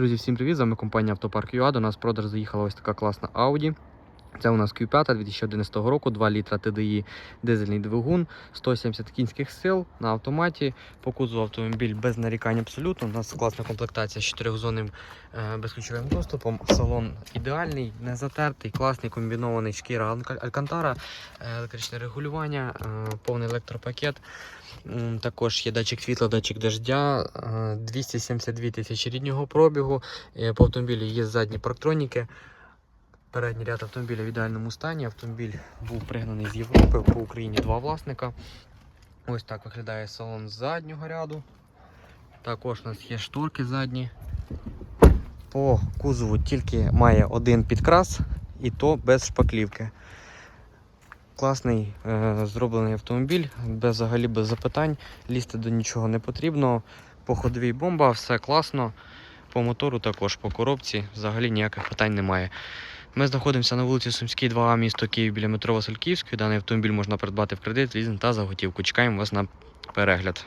Друзі, всім привіт! З вами компанія Автопарк ЮА. До нас продаж заїхала ось така класна Audi. Це у нас Q5 2011 року, 2 літра TDI дизельний двигун, 170 кінських сил на автоматі. По кузову автомобіль без нарікань абсолютно. У нас класна комплектація з 4-зонним е, безключовим доступом. Салон ідеальний, не затертий, класний комбінований шкіра Алькантара, е, електричне регулювання, е, повний електропакет. Також є датчик світла, датчик дождя, е, 272 тисячі ріднього пробігу. Е, По автомобілі є задні парктроніки. Передній ряд автомобіля в ідеальному стані. Автомобіль був пригнаний з Європи по Україні два власника. Ось так виглядає салон з заднього ряду. Також у нас є шторки задні. По кузову тільки має один підкрас, і то без шпаклівки. Класний е, зроблений автомобіль, без, взагалі без запитань. Лізти до нічого не потрібно. По ходовій бомба, все класно. По мотору також, по коробці взагалі ніяких питань немає. Ми знаходимося на вулиці Сумській, 2А, місто Київ біля метро Васильківської. Даний автомобіль можна придбати в кредит, лізинг та за готівку. Чекаємо вас на перегляд.